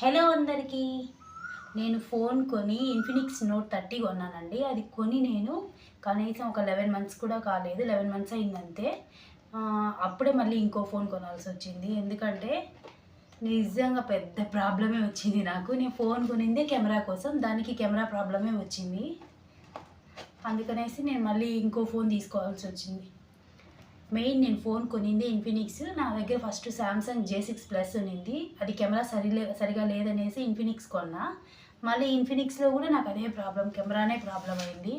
Hello అందరికీ. నేను phone కొని ఇన్ఫినిక్స్ నోట్ థర్టీ కొన్నానండి. అది కొని నేను కనీసం ఒక లెవెన్ మంత్స్ కూడా కాలేదు. లెవెన్ మంత్స్ అయిందంతే. అప్పుడే మళ్ళీ ఇంకో ఫోన్ కొనాల్సి వచ్చింది. ఎందుకంటే నిజంగా పెద్ద ప్రాబ్లమే వచ్చింది నాకు. నేను ఫోన్ కొనిందే కెమెరా కోసం. దానికి కెమెరా ప్రాబ్లమే వచ్చింది. అందుకనేసి నేను మళ్ళీ ఇంకో ఫోన్ తీసుకోవాల్సి వచ్చింది. మెయిన్ నేను ఫోన్ కొనింది ఇన్ఫినిక్స్ నా దగ్గర first Samsung J six plus ఉన్నింది. అది కెమెరా సరిలే సరిగా లేదనేసి ఇన్ఫినిక్స్ కొన్నా. మళ్ళీ ఇన్ఫినిక్స్లో కూడా నాకు అదే ప్రాబ్లం కెమెరానే ప్రాబ్లం అయింది.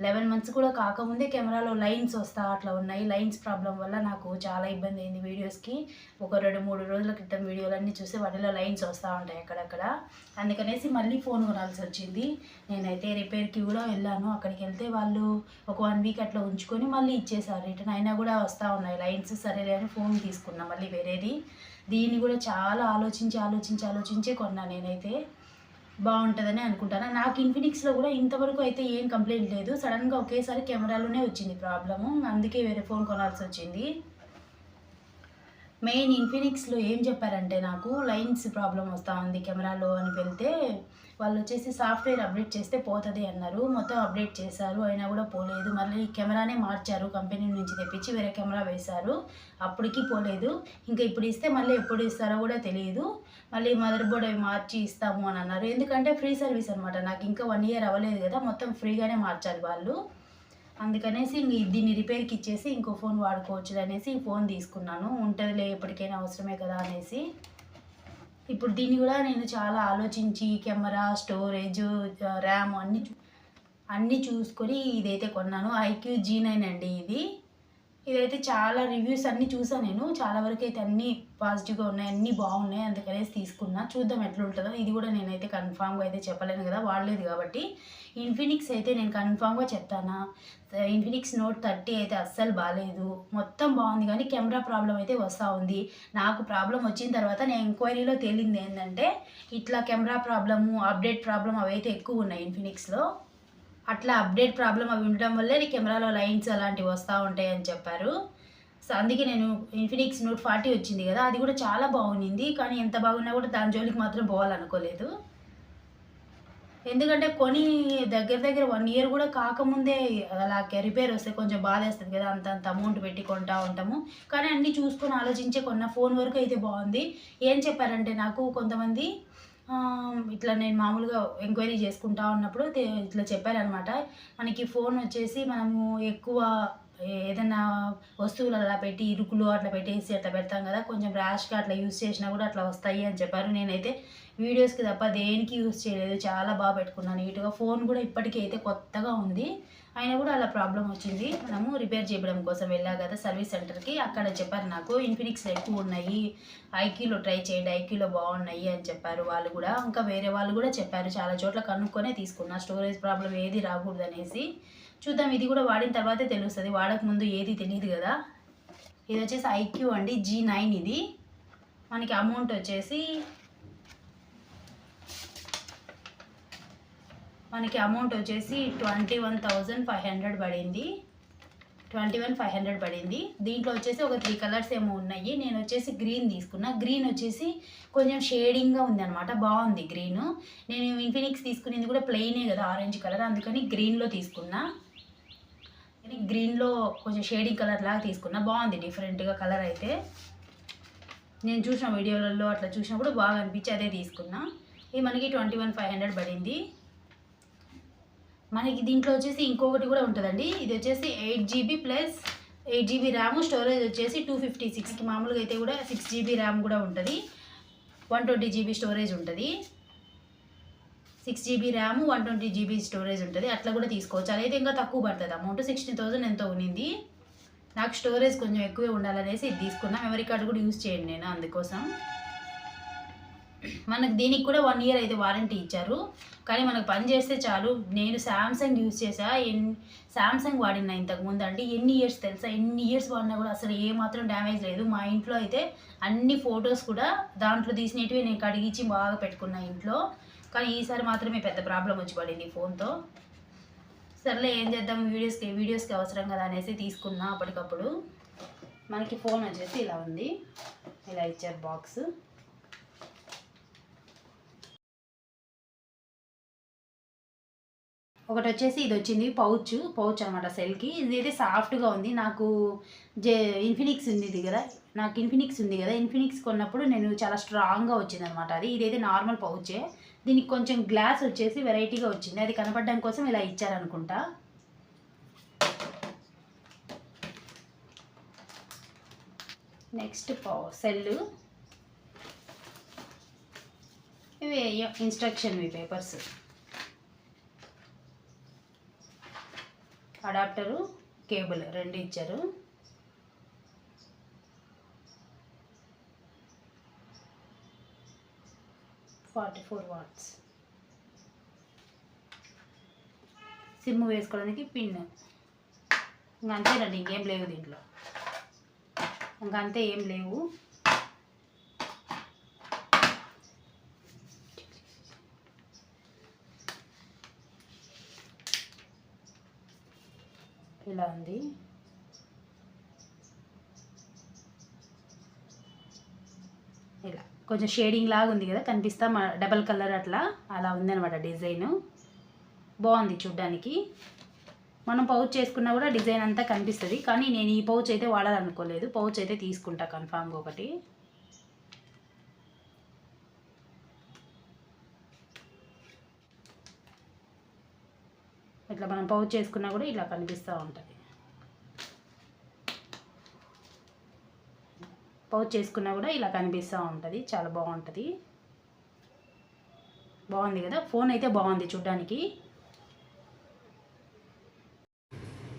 లెవెన్ మంత్స్ కూడా కాకముందే కెమెరాలో లైన్స్ వస్తా అట్లా ఉన్నాయి. లైన్స్ ప్రాబ్లం వల్ల నాకు చాలా ఇబ్బంది అయింది వీడియోస్కి. ఒక రెండు మూడు రోజుల క్రితం వీడియోలన్నీ చూస్తే వాటిలో లైన్స్ వస్తూ ఉంటాయి అక్కడక్కడ. అందుకనేసి మళ్ళీ ఫోన్ కొనాల్సి వచ్చింది. నేనైతే రిపేర్కి కూడా వెళ్ళాను. అక్కడికి వెళ్తే వాళ్ళు ఒక వన్ వీక్ అట్లా ఉంచుకొని మళ్ళీ ఇచ్చేసారు. రిటర్న్ అయినా కూడా వస్తూ ఉన్నాయి. లైన్స్ సరేలే అని ఫోన్ తీసుకున్నా మళ్ళీ వేరేది. దీన్ని కూడా చాలా ఆలోచించి ఆలోచించి ఆలోచించే కొన్నా నేనైతే. బాగుంటుందని అనుకుంటాను. నాకు ఇన్ఫినిక్స్లో కూడా ఇంతవరకు అయితే ఏం కంప్లైంట్ లేదు. సడన్గా ఒకేసారి కెమెరాలోనే వచ్చింది ప్రాబ్లము. అందుకే వేరే ఫోన్ కొనాల్సి వచ్చింది. మెయిన్ ఇన్ఫినిక్స్లో ఏం చెప్పారంటే నాకు లైన్స్ ప్రాబ్లం వస్తూ ఉంది కెమెరాలో అని వెళ్తే వాళ్ళు వచ్చేసి సాఫ్ట్వేర్ అప్డేట్ చేస్తే పోతుంది అన్నారు. మొత్తం అప్డేట్ చేశారు. అయినా కూడా పోలేదు. మళ్ళీ కెమెరానే మార్చారు. కంపెనీ నుంచి తెప్పించి వేరే కెమెరా వేశారు. అప్పటికి పోలేదు. ఇంకా ఇప్పుడు ఇస్తే మళ్ళీ ఎప్పుడు ఇస్తారో కూడా తెలియదు మళ్ళీ మదర్ బోర్డ్ అవి మార్చి ఇస్తాము అని అన్నారు. ఎందుకంటే ఫ్రీ సర్వీస్ అనమాట నాకు ఇంకా వన్ ఇయర్ అవ్వలేదు కదా. మొత్తం ఫ్రీగానే మార్చాలి వాళ్ళు. అందుకనేసి ఇంక దీన్ని రిపేర్కి ఇచ్చేసి ఇంకో ఫోన్ వాడుకోవచ్చు అనేసి ఈ ఫోన్ తీసుకున్నాను. ఉంటుందిలే ఎప్పటికైనా అవసరమే కదా అనేసి. ఇప్పుడు దీన్ని కూడా నేను చాలా ఆలోచించి కెమెరా స్టోరేజ్ ర్యామ్ అన్నీ చూ అన్నీ చూసుకొని ఇదైతే కొన్నాను. ఐక్యూ జీ నైన్ అండి ఇది. ఇదైతే చాలా రివ్యూస్ అన్నీ చూసాను నేను. చాలా వరకు అయితే అన్నీ పాజిటివ్గా ఉన్నాయి అన్నీ బాగున్నాయి అందుకనేసి తీసుకున్నా. చూద్దాం ఎట్లా ఉంటుందో ఇది కూడా నేనైతే కన్ఫామ్గా అయితే చెప్పలేను కదా వాడలేదు కాబట్టి. ఇన్ఫినిక్స్ అయితే నేను కన్ఫామ్గా చెప్తానా. ఇన్ఫినిక్స్ నోట్ థర్టీ అయితే అస్సలు బాగాలేదు మొత్తం బాగుంది కానీ కెమెరా ప్రాబ్లం అయితే వస్తూ ఉంది. నాకు ప్రాబ్లం వచ్చిన తర్వాత నేను ఎంక్వైరీలో తేలింది ఏంటంటే ఇట్లా కెమెరా ప్రాబ్లము అప్డేట్ ప్రాబ్లం అవైతే ఎక్కువ ఉన్నాయి ఇన్ఫినిక్స్లో అట్లా అప్డేట్ ప్రాబ్లం అవి ఉండడం వల్లే నీ కెమెరాలో లైన్స్ అలాంటివి వస్తూ ఉంటాయి అని చెప్పారు. సో అందుకే నేను ఇన్ఫినిక్స్ నోట్ ఫార్టీ వచ్చింది కదా అది కూడా చాలా బాగుంది కానీ ఎంత బాగున్నా కూడా దాని జోలికి మాత్రం పోవాలనుకోలేదు. ఎందుకంటే కొని దగ్గర దగ్గర వన్ ఇయర్ కూడా కాకముందే అలా రిపేర్ వస్తే కొంచెం బాధేస్తుంది కదా అంత అంత అమౌంట్ పెట్టి కొంటా ఉంటాము. కానీ అన్నీ చూసుకొని ఆలోచించే కొన్న ఫోన్ వరకు అయితే బాగుంది. ఏం చెప్పారంటే నాకు కొంతమంది ఇట్లా నేను మామూలుగా ఎంక్వైరీ చేసుకుంటా ఉన్నప్పుడు ఇట్లా చెప్పారనమాట. మనకి ఫోన్ వచ్చేసి మనము ఎక్కువ ఏదైనా వస్తువులు అలా పెట్టి ఇరుకులు అట్లా పెట్టేసి అట్లా పెడతాం కదా. కొంచెం ర్యాష్గా అట్లా యూస్ చేసినా కూడా అట్లా వస్తాయి అని చెప్పారు. నేనైతే వీడియోస్కి తప్ప దేనికి యూస్ చేయలేదు. చాలా బాగా పెట్టుకున్నాను. నీట్గా ఫోన్ కూడా ఇప్పటికీ అయితే కొత్తగా ఉంది. అయినా కూడా అలా ప్రాబ్లం వచ్చింది. మనము రిపేర్ చేయడం కోసం వెళ్ళా కదా సర్వీస్ సెంటర్కి అక్కడ చెప్పారు నాకు ఇన్ఫినిక్స్ ఎక్కువ ఉన్నాయి. ఐక్యూలో ట్రై చేయండి. ఐక్యూలో బాగున్నాయి అని చెప్పారు వాళ్ళు కూడా. ఇంకా వేరే వాళ్ళు కూడా చెప్పారు చాలా చోట్ల కనుక్కొనే తీసుకున్నా. స్టోరేజ్ ప్రాబ్లం ఏది రాకూడదు అనేసి. చూద్దాం ఇది కూడా వాడిన తర్వాతే తెలుస్తుంది. వాడక ముందు ఏది తెలియదు కదా. ఇది వచ్చేసి ఐక్యూ అండి జీ నైన్ ఇది. మనకి అమౌంట్ వచ్చేసి మనకి అమౌంట్ వచ్చేసి twenty one thousand five hundred పడింది. ట్వంటీ వన్ ఫైవ్ హండ్రెడ్ పడింది. దీంట్లో వచ్చేసి ఒక త్రీ కలర్స్ ఏమో ఉన్నాయి. నేను వచ్చేసి గ్రీన్ తీసుకున్నా. గ్రీన్ వచ్చేసి కొంచెం షేడింగ్గా ఉంది అనమాట బాగుంది గ్రీన్. నేను ఇన్ఫినిక్స్ తీసుకునేది కూడా ప్లెయినే కదా ఆరెంజ్ కలర్ అందుకని గ్రీన్లో తీసుకున్నా. గ్రీన్లో కొంచెం షేడింగ్ కలర్ లాగా తీసుకున్నా. బాగుంది డిఫరెంట్గా కలర్ అయితే. నేను చూసిన వీడియోలలో అట్లా చూసినప్పుడు బాగా అనిపించి అదే తీసుకున్నా. ఇది మనకి ట్వంటీ వన్ ఫైవ్ హండ్రెడ్ పడింది. మనకి దీంట్లో వచ్చేసి ఇంకొకటి కూడా ఉంటుందండి. ఇది వచ్చేసి eight GB plus eight GB RAM storage వచ్చేసి టూ ఫిఫ్టీ సిక్స్కి మామూలుగా అయితే కూడా సిక్స్ జీబీ ర్యామ్ కూడా ఉంటుంది. వన్ ట్వంటీ జీబీ స్టోరేజ్ ఉంటుంది. Six GB RAM one twenty GB storage ఉంటుంది. అట్లా కూడా తీసుకోవచ్చు. అదైతే ఇంకా తక్కువ పడుతుంది. అమౌంట్ సిక్స్టీన్ థౌసండ్ ఎంతో ఉన్నింది. నాకు స్టోరేజ్ కొంచెం ఎక్కువే ఉండాలనేసి ఇది తీసుకున్నా. మెమరీ కార్డు కూడా యూజ్ చేయండి నేను అందుకోసం. మనకు దీనికి కూడా వన్ ఇయర్ అయితే వారంటీ ఇచ్చారు. కానీ మనకు పని చేస్తే చాలు. నేను శాంసంగ్ యూజ్ చేసా. ఎన్ శాంసంగ్ వాడినా ఇంతకు ముందు. అంటే ఎన్ని ఇయర్స్ తెలుసా? ఎన్ని ఇయర్స్ వాడినా కూడా అసలు ఏమాత్రం డ్యామేజ్ లేదు. మా ఇంట్లో అయితే అన్ని ఫొటోస్ కూడా దాంట్లో తీసినవి నేను కడిగించి బాగా పెట్టుకున్నా ఇంట్లో. కానీ ఈసారి మాత్రమే పెద్ద ప్రాబ్లం వచ్చి పడింది ఫోన్తో సర్లే ఏం చేద్దాం? వీడియోస్కి వీడియోస్కి అవసరం కదా అనేసి తీసుకున్నా అప్పటికప్పుడు. మనకి ఫోన్ వచ్చేసి ఇలా ఉంది. ఇలా ఇచ్చారు బాక్స్ ఒకటి వచ్చేసి ఇది వచ్చింది పౌచ్ పౌచ్ అనమాట సెల్కి. ఇది అయితే సాఫ్ట్గా ఉంది. నాకు జే ఇన్ఫినిక్స్ ఉంది ఇది కదా. నాకు ఇన్ఫినిక్స్ ఉంది కదా. ఇన్ఫినిక్స్ కొన్నప్పుడు నేను చాలా స్ట్రాంగ్గా వచ్చింది అనమాట అది. ఇదైతే నార్మల్ పౌచే. దీనికి కొంచెం గ్లాస్ వచ్చేసి వెరైటీగా వచ్చింది. అది కనపడడం కోసం ఇలా ఇచ్చారనుకుంటా. నెక్స్ట్ పౌ సెల్ ఇవి ఇన్స్ట్రక్షన్వి పేపర్స్. అడాప్టరు కేబుల్ రెండు ఇచ్చారు. Forty four watts. సిమ్ వేసుకోవడానికి పిన్. ఇంకా అంతేనండి ఇంకేం లేవు దీంట్లో. ఇంకా అంతే ఏం లేవు. ఇలా ఉంది. ఇలా. కొంచెం షేడింగ్ లాగా ఉంది కదా కనిపిస్తా. మా డబల్ కలర్ అట్లా. అలా ఉందన్నమాట డిజైను. బాగుంది చూడ్డానికి. మనం పౌచ్ చేసుకున్నా కూడా డిజైన్ అంతా కనిపిస్తుంది. కానీ నేను ఈ పౌచ్ అయితే వాడాలనుకోలేదు. పౌచ్ అయితే తీసుకుంటా కన్ఫామ్గా ఒకటి. ఇట్లా మనం పౌచ్ చేసుకున్నా కూడా ఇలా కనిపిస్తూ ఉంటుంది. పౌచ్ చేసుకున్నా కూడా ఇలా కనిపిస్తూ ఉంటుంది. చాలా బాగుంటుంది. బాగుంది కదా? ఫోన్ అయితే బాగుంది చూడ్డానికి.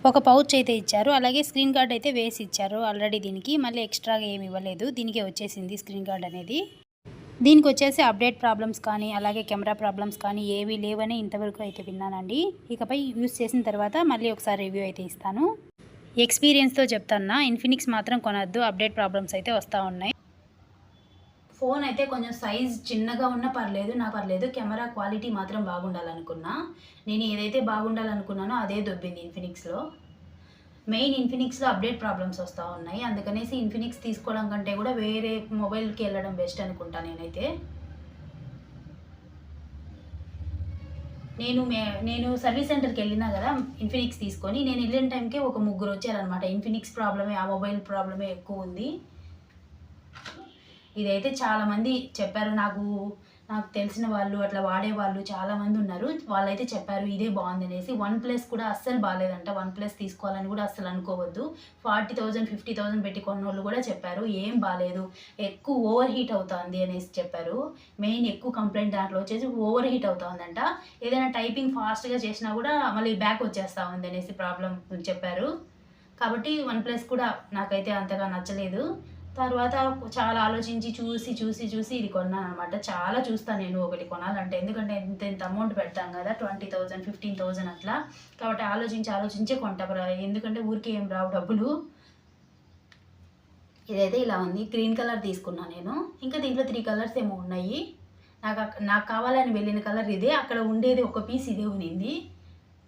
ఒక పౌచ్ అయితే ఇచ్చారు. అలాగే స్క్రీన్ గార్డ్ అయితే వేసి ఇచ్చారు ఆల్రెడీ దీనికి. మళ్ళీ ఎక్స్ట్రాగా ఏమి ఇవ్వలేదు. దీనికే వచ్చేసింది స్క్రీన్ గార్డ్ అనేది. దీనికి వచ్చేసి అప్డేట్ ప్రాబ్లమ్స్ కానీ అలాగే కెమెరా ప్రాబ్లమ్స్ కానీ ఏవి లేవని ఇంతవరకు అయితే విన్నానండి. ఇకపై యూస్ చేసిన తర్వాత మళ్ళీ ఒకసారి రివ్యూ అయితే ఇస్తాను. ఎక్స్పీరియన్స్తో చెప్తాను ఇన్ఫినిక్స్ మాత్రం కొనద్దు అప్డేట్ ప్రాబ్లమ్స్ అయితే వస్తూ ఉన్నాయి. ఫోన్ అయితే కొంచెం సైజ్ చిన్నగా ఉన్నా పర్లేదు నా పర్లేదు కెమెరా క్వాలిటీ మాత్రం బాగుండాలనుకున్నా. నేను ఏదైతే బాగుండాలనుకున్నానో అదే దొబ్బింది ఇన్ఫినిక్స్లో. మెయిన్ ఇన్ఫినిక్స్లో అప్డేట్ ప్రాబ్లమ్స్ వస్తూ ఉన్నాయి. అందుకనేసి ఇన్ఫినిక్స్ తీసుకోవడం కంటే కూడా వేరే మొబైల్కి వెళ్ళడం బెస్ట్ అనుకుంటా నేనైతే. నేను మే నేను సర్వీస్ సెంటర్కి వెళ్ళినా కదా ఇన్ఫినిక్స్ తీసుకొని నేను వెళ్ళిన టైంకే ఒక ముగ్గురు వచ్చారనమాట ఇన్ఫినిక్స్ ప్రాబ్లమే ఆ మొబైల్ ప్రాబ్లమే ఎక్కువ ఉంది. ఇదైతే చాలామంది చెప్పారు నాకు నాకు తెలిసిన వాళ్ళు అట్లా వాడేవాళ్ళు చాలామంది ఉన్నారు. వాళ్ళైతే చెప్పారు ఇదే బాగుంది అనేసి. వన్ ప్లస్ కూడా అస్సలు బాగాలేదంట. వన్ ప్లస్ తీసుకోవాలని కూడా అస్సలు అనుకోవద్దు. ఫార్టీ థౌజండ్ ఫిఫ్టీ థౌజండ్ పెట్టి కొన్న వాళ్ళు కూడా చెప్పారు ఏం బాగాలేదు. ఎక్కువ ఓవర్ హీట్ అవుతుంది అనేసి చెప్పారు. మెయిన్ ఎక్కువ కంప్లైంట్ దాంట్లో వచ్చేసి ఓవర్ హీట్ అవుతుందంట. ఏదైనా టైపింగ్ ఫాస్ట్గా చేసినా కూడా మళ్ళీ బ్యాక్ వచ్చేస్తూ ఉంది అనేసి ప్రాబ్లం చెప్పారు. కాబట్టి వన్ ప్లస్ కూడా నాకైతే అంతగా నచ్చలేదు. తర్వాత చాలా ఆలోచించి చూసి చూసి చూసి ఇది కొన్నాను అనమాట చాలా చూస్తాను నేను ఒకటి కొనాలంటే. ఎందుకంటే ఇంత ఇంత అమౌంట్ పెడతాం కదా ట్వంటీ థౌజండ్ ఫిఫ్టీన్ థౌజండ్ అట్లా. కాబట్టి ఆలోచించి ఆలోచించే కొంటా ఎందుకంటే ఊరికే ఏం రావు డబ్బులు. ఇదైతే ఇలా ఉంది. గ్రీన్ కలర్ తీసుకున్నా నేను. ఇంకా దీంట్లో త్రీ కలర్స్ ఏమో ఉన్నాయి. నాకు అక్క- నాకు కావాలని వెళ్ళిన కలర్ ఇదే. అక్కడ ఉండేది ఒక పీస్ ఇదే ఉన్నింది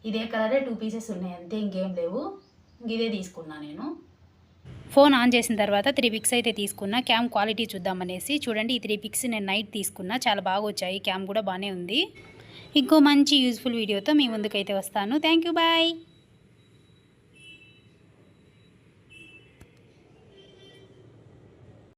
ఇదే కలరే టూ పీసెస్ ఉన్నాయి. అంతే ఇంకేం లేవు. ఇంక ఇదే తీసుకున్నా నేను. ఫోన్ ఆన్ చేసిన తర్వాత త్రీ పిక్స్ అయితే తీసుకున్నా. క్యామ్ క్వాలిటీ చూద్దామనేసి చూడండి ఈ త్రీ పిక్స్ నేను నైట్ తీసుకున్నా. చాలా బాగా వచ్చాయి. క్యామ్ కూడా బాగానే ఉంది. ఇంకో మంచి యూజ్ఫుల్ వీడియోతో మీ ముందుకైతే వస్తాను. Thank you bye.